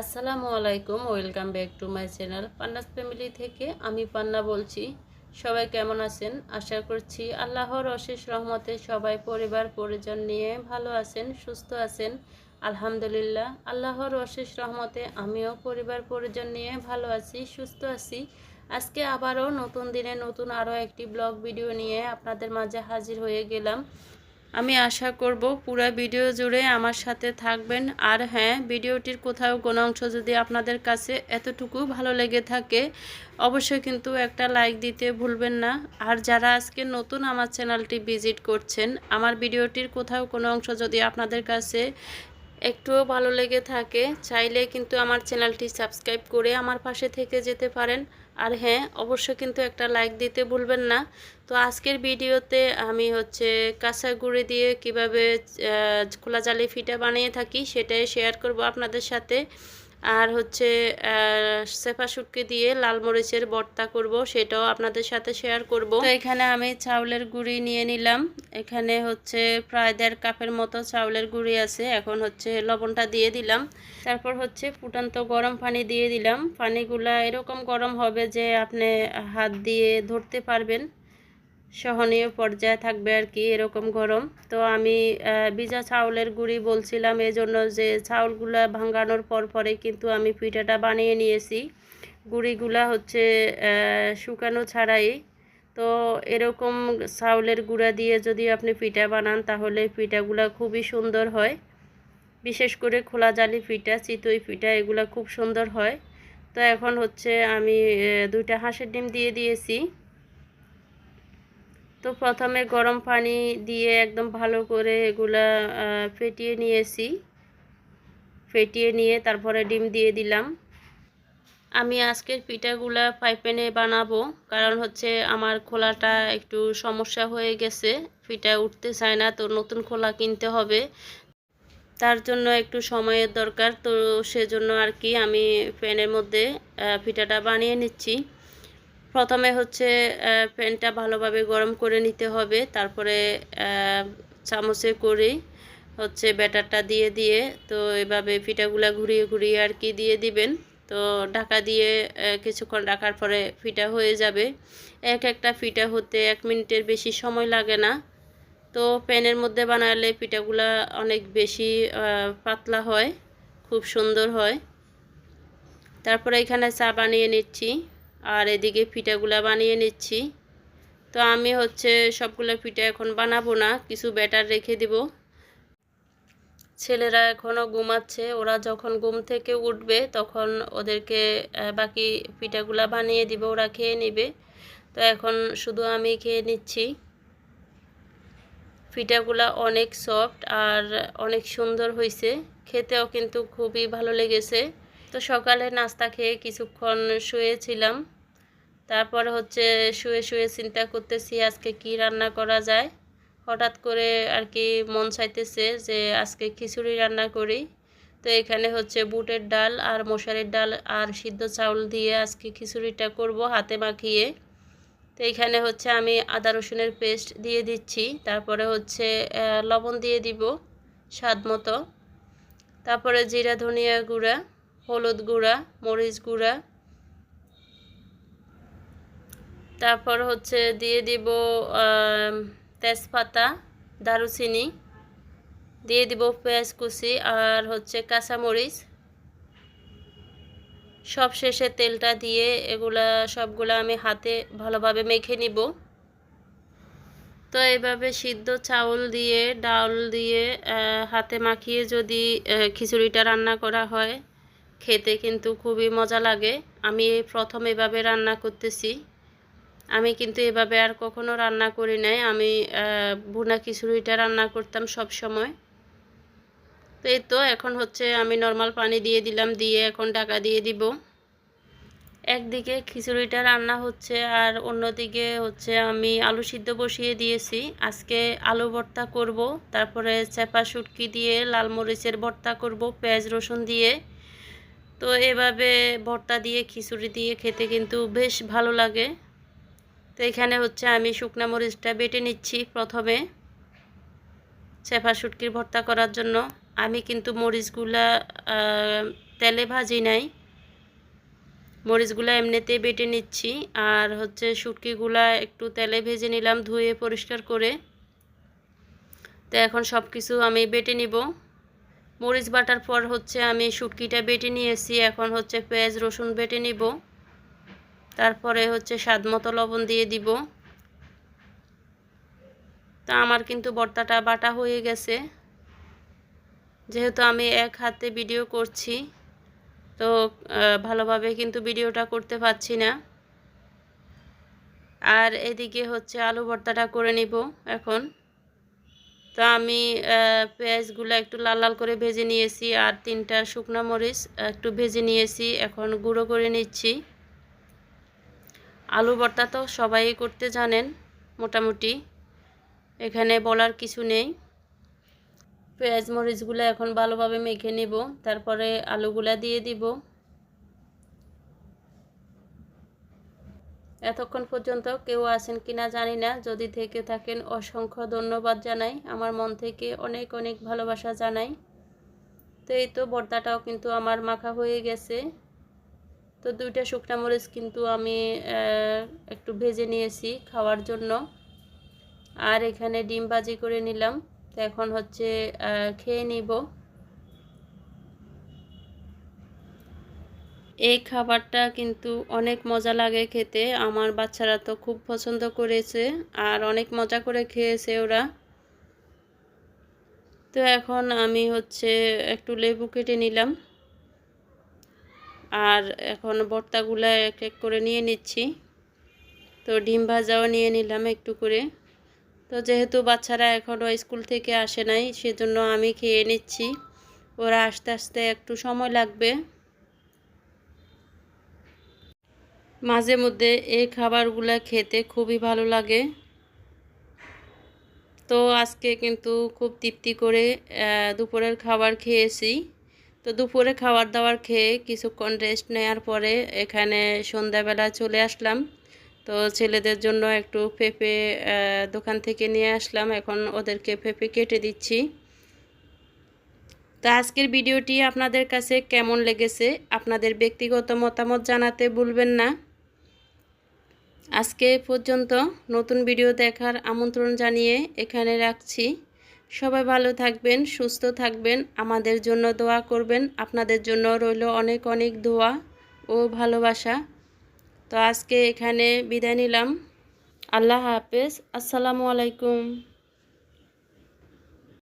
আসসালামু আলাইকুম, welcome back to my channel Panna's family থেকে। আমি পান্না বলছি, সবাই কেমন আছেন? আশা করছি আল্লাহর অশেষ রহমতে সবাই পরিবার, পরিজন নিয়ে ভালো আছেন, সুস্থ আছেন। আলহামদুলিল্লাহ, আল্লাহর অশেষ রহমতে আমিও পরিবার, পরিজন নিয়ে ভালো আছি, সুস্থ আছি। আজকে আবারও নতুন দিনে নতুন আরও একটি ব্লগ ভিডিও নিয়ে আপনাদের মাঝে হাজির হয়ে গেলাম। আমি আশা করব পুরো ভিডিও জুড়ে আমার সাথে থাকবেন। আর হ্যাঁ ভিডিওটির কোথাও কোনো অংশ যদি আপনাদের কাছে এতটুকু ভালো লেগে থাকে, অবশ্যই কিন্তু একটা লাইক দিতে ভুলবেন না। আর যারা আজকে নতুন আমার চ্যানেলটি ভিজিট করছেন, আমার ভিডিওটির কোথাও কোনো অংশ যদি আপনাদের কাছে একটুও ভালো লেগে থাকে, চাইলে কিন্তু আমার চ্যানেলটি সাবস্ক্রাইব করে আমার পাশে থেকে যেতে পারেন। আর হ্যাঁ অবশ্যই কিন্তু একটা লাইক দিতে ভুলবেন না। তো আজকের ভিডিওতে আমি হচ্ছে কাঁচা গুঁড়ি দিয়ে কীভাবে খোলা জালি ফিটা বানিয়ে থাকি সেটাই শেয়ার করব আপনাদের সাথে। আর হচ্ছে সেফা দিয়ে লাল মরিচের ভর্তা করব, সেটাও আপনাদের সাথে শেয়ার করব। তো এখানে আমি চাউলের গুঁড়ি নিয়ে নিলাম। এখানে হচ্ছে প্রায় দেড় কাপের মতো চাউলের গুঁড়ি আছে। এখন হচ্ছে লবণটা দিয়ে দিলাম। তারপর হচ্ছে ফুটান্ত গরম পানি দিয়ে দিলাম। পানিগুলা এরকম গরম হবে যে আপনি হাত দিয়ে ধরতে পারবেন। সহনীয় পর্যায়ে থাকবে আর কি এরকম গরম। তো আমি ভিজা চাউলের গুঁড়ি বলছিলাম, এজন্য যে চাউলগুলা ভাঙানোর পর পরে কিন্তু আমি পিঠাটা বানিয়ে নিয়েছি। গুঁড়িগুলা হচ্ছে শুকানো ছাড়াই। তো এরকম চাউলের গুঁড়া দিয়ে যদি আপনি পিঠা বানান, তাহলে পিঠাগুলা খুবই সুন্দর হয়। বিশেষ করে খোলা জালি পিঠা, চিতই পিঠা, এগুলা খুব সুন্দর হয়। তো এখন হচ্ছে আমি দুইটা হাঁসের ডিম দিয়ে দিয়েছি। তো প্রথমে গরম পানি দিয়ে একদম ভালো করে এগুলা ফেটিয়ে নিয়েছি। ফেটিয়ে নিয়ে তারপরে ডিম দিয়ে দিলাম। আমি আজকের পিঠাগুলা পাইপেনে বানাবো, কারণ হচ্ছে আমার খোলাটা একটু সমস্যা হয়ে গেছে। পিঠা উঠতে চায় না, তো নতুন খোলা কিনতে হবে। তার জন্য একটু সময়ের দরকার, তো সেজন্য আর কি আমি প্যানের মধ্যে পিঠাটা বানিয়ে নিচ্ছি। প্রথমে হচ্ছে প্যানটা ভালোভাবে গরম করে নিতে হবে। তারপরে চামচে করে হচ্ছে ব্যাটারটা দিয়ে দিয়ে তো এভাবে পিঠাগুলা ঘুরিয়ে ঘুরিয়ে আর কি দিয়ে দিবেন। তো ঢাকা দিয়ে কিছুক্ষণ রাখার পরে ফিটা হয়ে যাবে। এক একটা ফিটা হতে এক মিনিটের বেশি সময় লাগে না। তো প্যানের মধ্যে বানালে পিঠাগুলা অনেক বেশি পাতলা হয়, খুব সুন্দর হয়। তারপরে এখানে চা বানিয়ে নিচ্ছি। আর এদিকে পিঠাগুলা বানিয়ে নিচ্ছি। তো আমি হচ্ছে সবগুলো পিঠা এখন বানাবো না, কিছু ব্যাটার রেখে দিব। ছেলেরা এখনও ঘুমাচ্ছে, ওরা যখন ঘুম থেকে উঠবে তখন ওদেরকে বাকি পিঠাগুলা বানিয়ে দিব, ওরা খেয়ে নেবে। তো এখন শুধু আমি খেয়ে নিচ্ছি। পিঠাগুলা অনেক সফট আর অনেক সুন্দর হয়েছে খেতেও কিন্তু খুবই ভালো লেগেছে। তো সকালে নাস্তা খেয়ে কিছুক্ষণ শুয়েছিলাম। তারপর হচ্ছে শুয়ে শুয়ে চিন্তা করতেছি আজকে কি রান্না করা যায়। হঠাৎ করে আর কি মন চাইতেছে যে আজকে খিচুড়ি রান্না করি। তো এখানে হচ্ছে বুটের ডাল আর মশারির ডাল আর সিদ্ধ চাউল দিয়ে আজকে খিচুড়িটা করব হাতে মাখিয়ে। তো এখানে হচ্ছে আমি আদা রসুনের পেস্ট দিয়ে দিচ্ছি। তারপরে হচ্ছে লবণ দিয়ে দিব স্বাদ মতো। তারপরে জিরা, ধনিয়া গুঁড়া হলুদ গুঁড়া, মরিচ গুঁড়া। তারপর হচ্ছে দিয়ে দিব তেজপাতা, দারুচিনি। দিয়ে দিব পেঁয়াজ কুচি আর হচ্ছে কাঁচামরিচ। সব শেষে তেলটা দিয়ে এগুলা সবগুলা আমি হাতে ভালোভাবে মেখে নিব। তো এইভাবে সিদ্ধ চাউল দিয়ে ডাউল দিয়ে হাতে মাখিয়ে যদি খিচুড়িটা রান্না করা হয় খেতে কিন্তু খুবই মজা লাগে। আমি প্রথম এভাবে রান্না করতেছি। আমি কিন্তু এভাবে আর কখনো রান্না করি নাই। আমি ভুনা খিচুড়িটা রান্না করতাম সব সময়। তো এই তো এখন হচ্ছে আমি নর্মাল পানি দিয়ে দিলাম, দিয়ে এখন ঢাকা দিয়ে দিব। একদিকে খিচুড়িটা রান্না হচ্ছে আর অন্যদিকে হচ্ছে আমি আলু সিদ্ধ বসিয়ে দিয়েছি। আজকে আলু ভর্তা করব, তারপরে চেপা শুটকি দিয়ে লাল মরিচের ভর্তা করব, পেঁয়াজ রসুন দিয়ে। তো এভাবে ভর্তা দিয়ে, খিচুড়ি দিয়ে খেতে কিন্তু বেশ ভালো লাগে। তো এখানে হচ্ছে আমি শুকনা মরিচটা বেটে নিচ্ছি প্রথমে চেপা শুটকির ভর্তা করার জন্য। আমি কিন্তু মরিচগুলা তেলে ভাজি নাই। মরিচগুলা এমনিতেই বেটে নিচ্ছি আর হচ্ছে শুটকিগুলা একটু তেলে ভেজে নিলাম ধুয়ে পরিষ্কার করে। তো এখন সব কিছু আমি বেটে নিব। মরিচ বাটার পর হচ্ছে আমি শুটকিটা বেটে নিয়েছি। এখন হচ্ছে পেঁয়াজ, রসুন বেটে নিব। তারপরে হচ্ছে স্বাদ মতো লবণ দিয়ে দিব। তা আমার কিন্তু বর্তাটা বাটা হয়ে গেছে। যেহেতু আমি এক হাতে ভিডিও করছি, তো ভালোভাবে কিন্তু ভিডিওটা করতে পারছি না। আর এদিকে হচ্ছে আলু ভর্তাটা করে নিব এখন। তো আমি পেঁয়াজগুলো একটু লাল লাল করে ভেজে নিয়েছি আর তিনটা শুকনো মরিচ একটু ভেজে নিয়েছি। এখন গুঁড়ো করে নিচ্ছি। আলু ভর্তা তো সবাই করতে জানেন মোটামুটি, এখানে বলার কিছু নেই। পেঁয়াজ মরিচগুলো এখন ভালোভাবে মেখে নিব, তারপরে আলুগুলা দিয়ে দিব। এতক্ষণ পর্যন্ত কেউ আছেন কিনা জানি না। যদি থেকে থাকেন, অসংখ্য ধন্যবাদ জানাই। আমার মন থেকে অনেক অনেক ভালোবাসা জানাই। তো এই তো বর্তাটাও কিন্তু আমার মাখা হয়ে গেছে। তো দুইটা শুকনা মরিচ কিন্তু আমি একটু ভেজে নিয়েছি খাওয়ার জন্য। আর এখানে ডিম ভাজি করে নিলাম। তো এখন হচ্ছে খেয়ে নিব। এই খাবারটা কিন্তু অনেক মজা লাগে খেতে। আমার বাচ্চারা তো খুব পছন্দ করেছে আর অনেক মজা করে খেয়েছে ওরা। তো এখন আমি হচ্ছে একটু লেবু কেটে নিলাম। আর এখন ভর্তাগুলো এক এক করে নিয়ে নিচ্ছি। তো ডিম ভাজাও নিয়ে নিলাম একটু করে। তো যেহেতু বাচ্চারা এখনও স্কুল থেকে আসে নাই, সেজন্য আমি খেয়ে নিচ্ছি। ওরা আস্তে আস্তে একটু সময় লাগবে। মাঝে মধ্যে এই খাবারগুলো খেতে খুবই ভালো লাগে। তো আজকে কিন্তু খুব তৃপ্তি করে দুপুরের খাবার খেয়েছি। তো দুপুরে খাবার দাবার খেয়ে কিছুক্ষণ রেস্ট নেওয়ার পরে এখানে সন্ধ্যাবেলা চলে আসলাম। তো ছেলেদের জন্য একটু পেঁপে দোকান থেকে নিয়ে আসলাম। এখন ওদেরকে পেঁপে কেটে দিচ্ছি। তো আজকের ভিডিওটি আপনাদের কাছে কেমন লেগেছে? আপনাদের ব্যক্তিগত মতামত জানাতে ভুলবেন না। আজকে পর্যন্ত নতুন ভিডিও দেখার আমন্ত্রণ জানিয়ে এখানে রাখছি। সবাই ভালো থাকবেন, সুস্থ থাকবেন, আমাদের জন্য দোয়া করবেন, আপনাদের জন্য রইল অনেক অনেক দোয়া ও ভালোবাসা। তো আজকে এখানে বিদায় নিলাম। আল্লাহ হাফেজ। আসসালামু আলাইকুম।